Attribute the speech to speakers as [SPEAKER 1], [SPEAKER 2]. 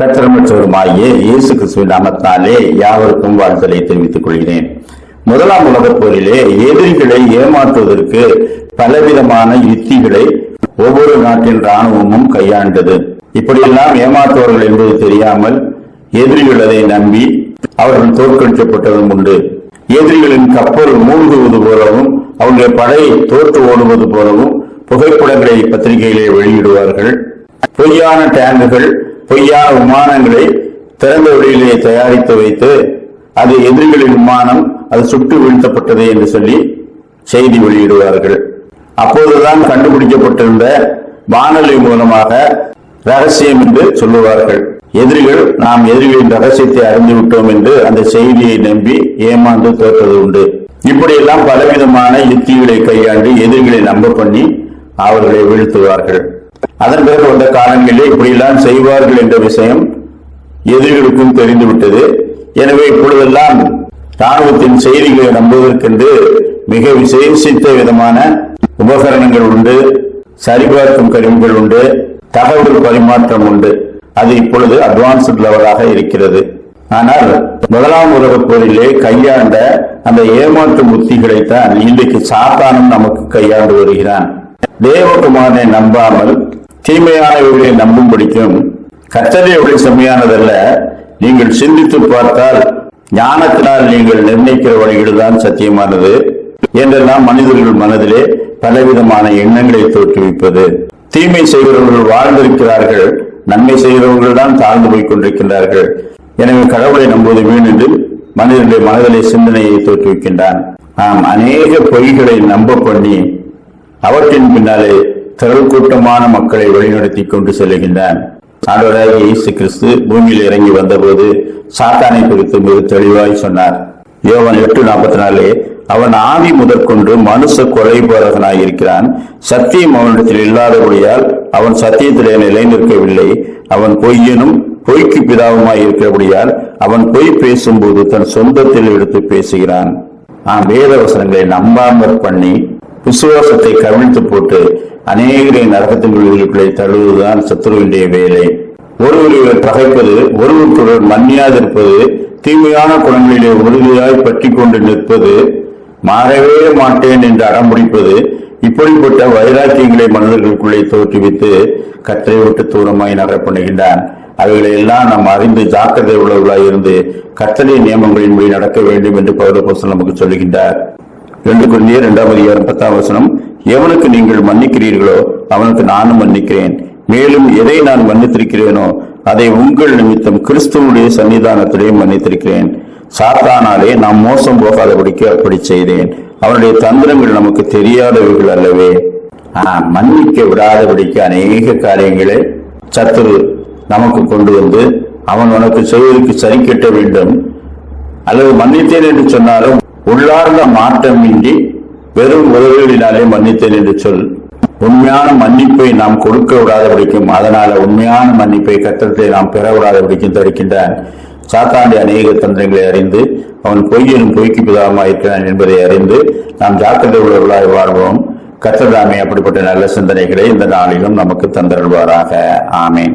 [SPEAKER 1] கத்திரமற்றவருமாகிய இயேசு கிறிஸ்துவின் நாமத்தாலே யாவருக்கும் வாழ்த்தலை தெரிவித்துக் கொள்கிறேன். முதலாம் உலகப் போரிலே எதிரிகளை ஏமாற்றுவதற்கு பலவிதமான யுத்திகளை ஒவ்வொரு நாட்டின் ராணுவமும் கையாண்டது. இப்படியெல்லாம் ஏமாற்றுவார்கள் என்பது தெரியாமல் எதிரிகள் அதை நம்பி அவர்கள் தோற்கடிக்கப்பட்டதும் உண்டு. எதிரிகளின் கப்பல் மூழ்குவது போலவும் அவருடைய படை தோற்று ஓடுவது போலவும் புகைப்படங்களை பத்திரிகையிலே வெளியிடுவார்கள். பொய்யான டேங்குகள் பொய்யான விமானங்களை திறந்த வெளியிலே தயாரித்து வைத்து அது எதிரிகளின் விமானம் அது சுட்டு வீழ்த்தப்பட்டது என்று சொல்லி செய்தி வெளியிடுவார்கள். அப்போதுதான் கண்டுபிடிக்கப்பட்டிருந்த வானொலி மூலமாக ரகசியம் என்று சொல்லுவார்கள். எதிரிகள் நாம் எதிரிகளின் ரகசியத்தை அறிந்து விட்டோம் என்று அந்த செய்தியை நம்பி ஏமாந்து தோற்றது உண்டு. இப்படியெல்லாம் பலவிதமான யுத்திகளை கையாண்டு எதிரிகளை நம்ப பண்ணி அவர்களை வீழ்த்துவார்கள். அதன் பிறகு வந்த காலங்களிலே இப்படியெல்லாம் செய்வார்கள் என்ற விஷயம் எதிரிகளுக்கும் தெரிந்துவிட்டது. எனவே இப்பொழுதெல்லாம் ராணுவத்தின் செய்திகளை நம்புவதற்கென்று மிக விசேஷித்த விதமான உபகரணங்கள் உண்டு சரிபார்க்கும் கருவிகள் உண்டு தகவல் பரிமாற்றம் உண்டு. அது இப்பொழுது அட்வான்ஸ்ட் லெவலாக இருக்கிறது. ஆனால் முதலாம் உலகப் போரிலே கையாண்ட அந்த ஏமாற்றும் உத்திகளைத்தான் இன்றைக்கு சாத்தானும் நமக்கு கையாண்டு வருகிறான். தேவகுமாரனை நம்பாமல் தீமையானவர்களை நம்பும்படிக்கும் கத்தரையுடைய செம்மையானதல்ல. நீங்கள் சிந்தித்து பார்த்தால் ஞானத்தினால் நீங்கள் நிர்ணயிக்கிற வழிகள்தான் சத்தியமானது என்றெல்லாம் மனிதர்கள் மனதிலே பலவிதமான எண்ணங்களை தோற்றுவிப்பது. தீமை செய்கிறவர்கள் வாழ்ந்திருக்கிறார்கள் நன்மை செய்கிறவர்கள் தான் தாழ்ந்து போய் கொண்டிருக்கின்றார்கள். எனவே கடவுளை நம்புவது வீணென்று மனிதனுடைய மனதிலே சிந்தனையை தோற்றுவிக்கின்றான். நாம் அநேக பொய்களை நம்ப பண்ணி அவற்றின் பின்னாலே திரள் கூட்டமான மக்களை வழிநடத்தி கொண்டு செல்கின்றான் ஆண்டவராக இயேசு கிறிஸ்து பூமியில் இறங்கி வந்தபோது சாத்தானை குறித்து மிக தெளிவாய் சொன்னார். யோவன் எட்டு நாற்பத்தி நாலு அவன் ஆவி முதற்கொண்டு மனுஷ கொலைபாதகனாய் இருக்கிறான். சத்தியம் அவனிடத்தில் இல்லாதபடியால் அவன் சத்தியத்திலே நிலை நிற்கவில்லை அவன் பொய்யனும் பொய்க்கு பிதாவுமாய் இருக்கிறபடியால் அவன் பொய் பேசும்போது தன் சொந்தத்தில் எடுத்து பேசுகிறான். ஆம் வேத வசனங்களை நம்பாமற் பண்ணி விசுவாசத்தை கவிழ்த்து போட்டு அநேகரை நரகத்தின் விடுதலைக்குள்ளே தழுவுவதுதான் சத்துருவினுடைய வேலை. ஒருவரை பகைப்பது ஒருவருக்கொருவர் மன்னியாதிருப்பது தீமையான குணங்களிலே உறுதியாய் பற்றி கொண்டு நிற்பது மாறவே மாட்டேன் என்று அடம்பிடிப்பது இப்படிப்பட்ட வைராக்கியங்களை மனிதர்களுக்குள்ளே தோற்றுவித்து கற்றை விட்டு தூரமாய் நகரப்படுகின்றான் அவைகளை எல்லாம் நாம் அறிந்து ஜாக்கிரதை உள்ளவர்களாய் இருந்து கத்தனை நியமங்களின்படி நடக்க வேண்டும் என்று பௌரபோசன் நமக்கு சொல்லுகின்றார். ரெண்டு குருந்தியர் இரண்டாம் அதிகாரம் பத்தாம் வசனம் எவனுக்கு நீங்கள் மன்னிக்கிறீர்களோ அவனுக்கு நானும் மன்னிக்கிறேன். மேலும் எதை நான் மன்னித்திருக்கிறேனோ அதை உங்கள் நிமித்தம் கிறிஸ்துவனுடைய சன்னிதானத்திலே மன்னித்திருக்கிறேன். சாத்தானாலே நாம் மோசம் போகாதபடிக்கு அப்படி செய்தேன். அவனுடைய தந்திரங்கள் நமக்கு தெரியாதவைகள் அல்லவே. மன்னிக்க விடாதபடிக்கு அநேக காரியங்களை சத்துரு நமக்கு கொண்டு வந்து அவன் உனக்கு செய்வதற்கு சரி கட்ட வேண்டும். அல்லது மன்னித்தேன் என்று சொன்னாலும் உள்ளார்ந்த மாற்றமின்றி வெறும் உதவிகளினாலே மன்னித்தேன் என்று சொல். உண்மையான மன்னிப்பை நாம் கொடுக்க விடாதபடிக்கும் அதனால உண்மையான மன்னிப்பை கட்டத்தை நாம் பெற விடாதபடிக்கும் தடுக்கின்றான் சாத்தாண்டி அநேக தந்திரங்களை அறிந்து அவன் பொய்யனும் பொய்க்கு பிதாமாக இருக்கிறான் என்பதை அறிந்து நாம் ஜாக்கிரதை உள்ளவர்களாக வாழ்வோம். கத்ததாமே அப்படிப்பட்ட நல்ல சிந்தனைகளை இந்த நாளிலும் நமக்கு தந்தருள்வாராக. ஆமேன்.